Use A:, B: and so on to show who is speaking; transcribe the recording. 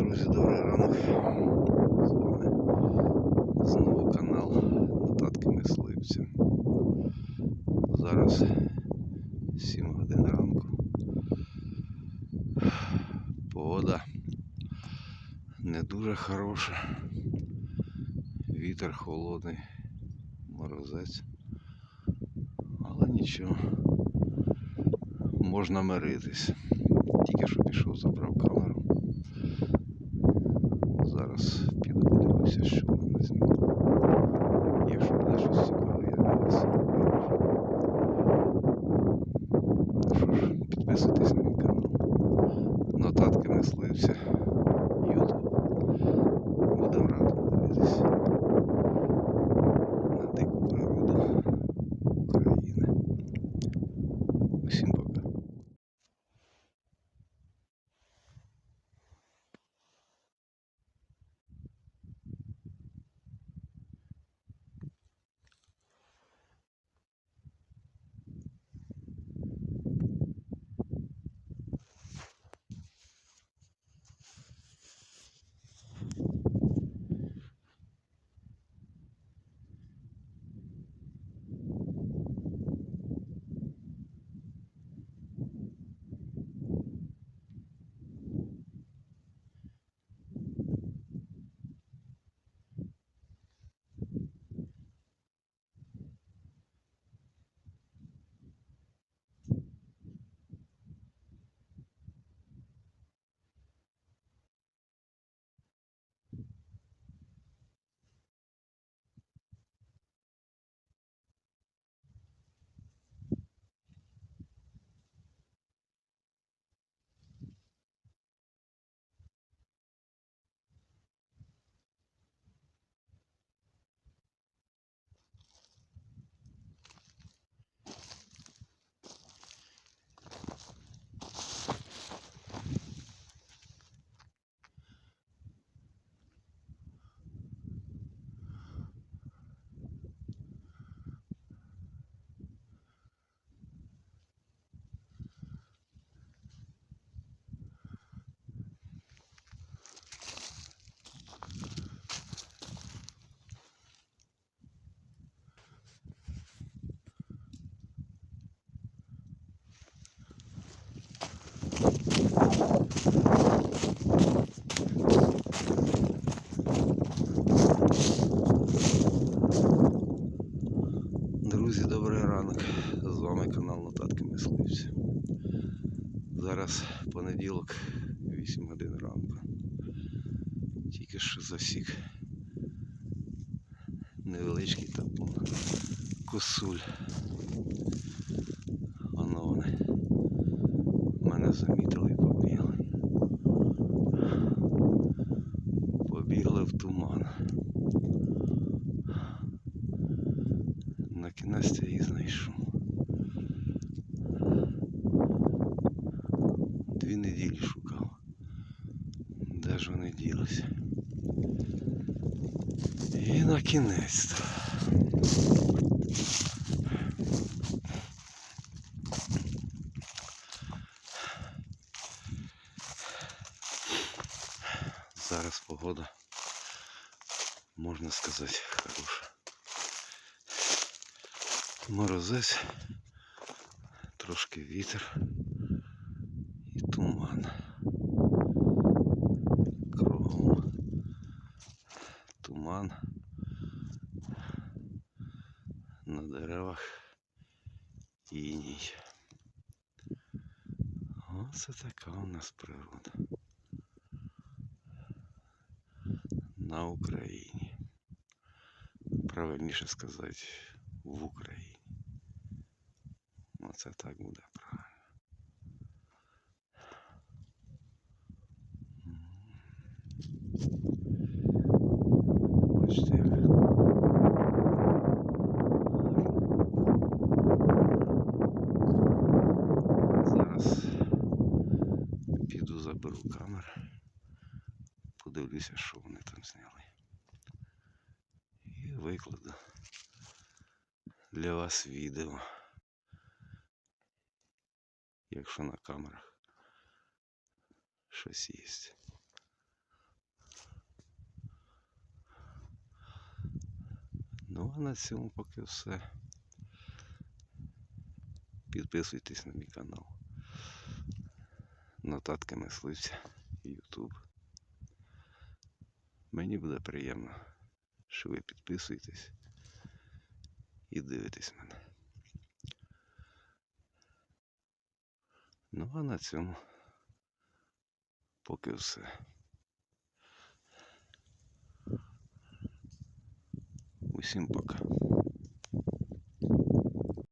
A: Друзі, добрий ранок. З вами знову канал Нотатки Мисливця. Зараз 7 годин ранку. Погода не дуже хороша. Вітер холодний, морозець. Але нічого. Можна миритись. Тільки що пішов, забрав камеру. Зараз піду що вона змінили. Якщо буде щось цікаве, я для вас вирішу. Що ж, підписуйтесь на мій канал. Нотатки не Ютуб. Друзі, добрий ранок. З вами канал Нотатки Мисливця. Зараз понеділок, 8 годин ранку. Тільки що засік невеличкий табун. Косуль. Воно вони. Мене замітили На кінець я її знайшов. Дві неділі шукав. Де ж вони ділися? І на кінець. Зараз погода, можна сказати, хороша. Морозець, трошки вітер і туман. Кругом туман. На деревах іній. Оце така у нас природа. На Україні. Правильніше сказати, в Україні. Оце так буде правильно. Бачите, як. Зараз піду заберу камеру, подивлюся, що вони там зняли. І викладу для вас відео якщо на камерах щось є. Ну а на цьому поки все. Підписуйтесь на мій канал. Нотатки мисливця YouTube. Мені буде приємно, що ви підписуєтесь і дивитесь мене. Ну а на цьому поки все. Усім пока.